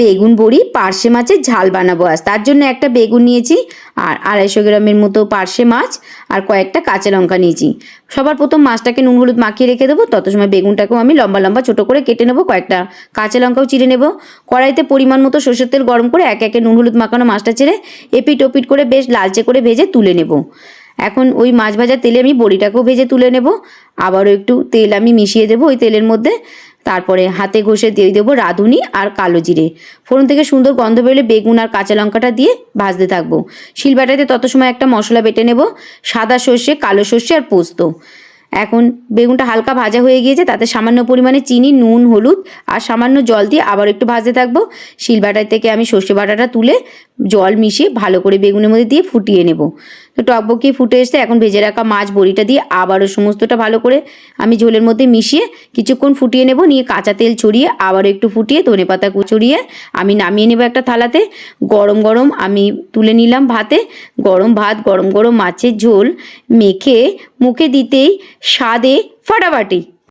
বেগুন বড়ি, পার্শে মাছের ঝাল বানাবো আজ। তার জন্য একটা বেগুন নিয়েছি আর আড়াইশো গ্রামের মতো পার্শে মাছ আর কয়েকটা কাঁচা লঙ্কা নিয়েছি। সবার প্রথম মাছটাকে নুন হলুদ মাখিয়ে রেখে দেবো। তত সময় বেগুনটাকেও আমি লম্বা লম্বা ছোটো করে কেটে নেব, কয়েকটা কাঁচা লঙ্কাও চিড়ে নেব। কড়াইতে পরিমাণ মতো সর্ষের তেল গরম করে এক একে নুন হলুদ মাখানো মাছটা ছেড়ে এপিট ওপিট করে বেশ লালচে করে ভেজে তুলে নেব। এখন ওই মাছ ভাজার তেলে আমি বড়িটাকেও ভেজে তুলে নেব। আবারও একটু তেল আমি মিশিয়ে দেবো ওই তেলের মধ্যে। তারপরে হাতে ঘষে দিয়ে দেবো রাঁধুনি আর কালো জিরে। ফোড়ন থেকে সুন্দর গন্ধ বেরোলে বেগুন আর কাঁচা লঙ্কাটা দিয়ে ভাজতে থাকব। শিলবাটাতে তত সময় একটা মশলা বেটে নেব, সাদা সর্ষে, কালো সর্ষে আর পোস্ত। এখন বেগুনটা হালকা ভাজা হয়ে গিয়েছে, তাতে সামান্য পরিমাণে চিনি, নুন, হলুদ আর সামান্য জল দিয়ে আবার একটু ভাজতে থাকব। শিলবাটার থেকে আমি সর্ষে বাটাটা তুলে জল মিশিয়ে ভালো করে বেগুনের মধ্যে দিয়ে ফুটিয়ে নেব। তো টকবকিয়ে ফুটে এসে এখন ভেজে রাখা মাছ বড়িটা দিয়ে আবারও সমস্তটা ভালো করে আমি ঝোলের মধ্যে মিশিয়ে কিছুক্ষণ ফুটিয়ে নেব, নিয়ে কাঁচা তেল ছড়িয়ে আবারও একটু ফুটিয়ে ধনে পাতা কুচড়িয়ে আমি নামিয়ে নেব একটা থালাতে। গরম গরম আমি তুলে নিলাম ভাতে, গরম ভাত, গরম গরম মাছের ঝোল, মেখে মুখে দিতেই স্বাদে ফাটাফাটি।